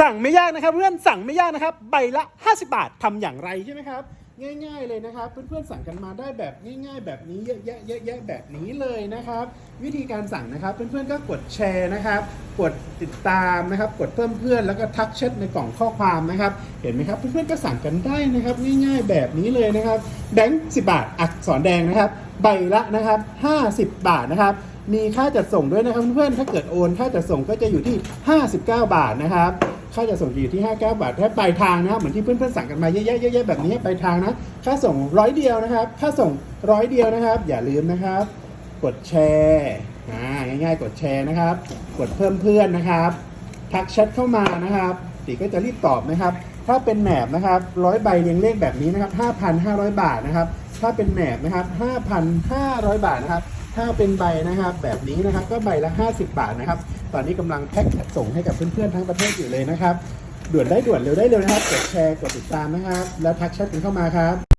สั่งไม่ยากนะครับ เพื่อนสั่งไม่ยากนะครับ ใบละ 50 บาททำอย่างไรใช่ไหมครับง่ายๆเลยนะครับ เพื่อนๆสั่งกันมาได้แบบง่าย ๆ แบบนี้เยอะแยะเยอะแยะแบบนี้เลยนะครับ วิธีการสั่งนะครับ เพื่อนๆก็กดแชร์นะครับ กดติดตามนะครับ กดเพิ่มเพื่อนแล้วก็ทักแชทในกล่องข้อความนะครับ เห็นไหมครับ เพื่อนๆก็สั่งกันได้นะครับ ง่ายๆแบบนี้เลยนะครับแบงค์10บาทอักษรแดงนะครับ ใบละนะครับ 50 บาทนะครับมีค่าจัดส่งด้วยนะครับเพื่อนๆถ้าเกิดโอนค่าจัดส่งก็จะอยู่ที่ 59 บาทนะครับ ค่าจัดส่งอยู่ที่ 59 บาทถ้าปลายทางนะครับเหมือนที่เพื่อนๆสั่งกันมาเยอะๆๆแบบนี้ปลายทางนะค่าส่งร้อยเดียวนะครับ ค่าส่งร้อยเดียวนะครับ อย่าลืมนะครับ กดแชร์ง่ายๆ กดแชร์นะครับ กดเพิ่มเพื่อนนะครับทักแชทเข้ามานะครับตีก็จะรีบตอบนะครับ ถ้าเป็นแหนบนะครับร้อยใบเรียงเลขแบบนี้นะครับ 5,500 บาทนะครับ ถ้าเป็นแหนบนะครับ 5,500 บาทนะครับ ถ้าเป็นใบนะครับแบบนี้นะครับก็ใบละ 50 บาทนะครับ ตอนนี้กำลังแพ็คส่งให้กับเพื่อนๆทั้งประเทศอยู่เลยนะครับ ด่วนได้ด่วนเร็วได้เร็วนะครับ กดแชร์กดติดตามนะครับ แล้วทักแชทกันเข้ามาครับ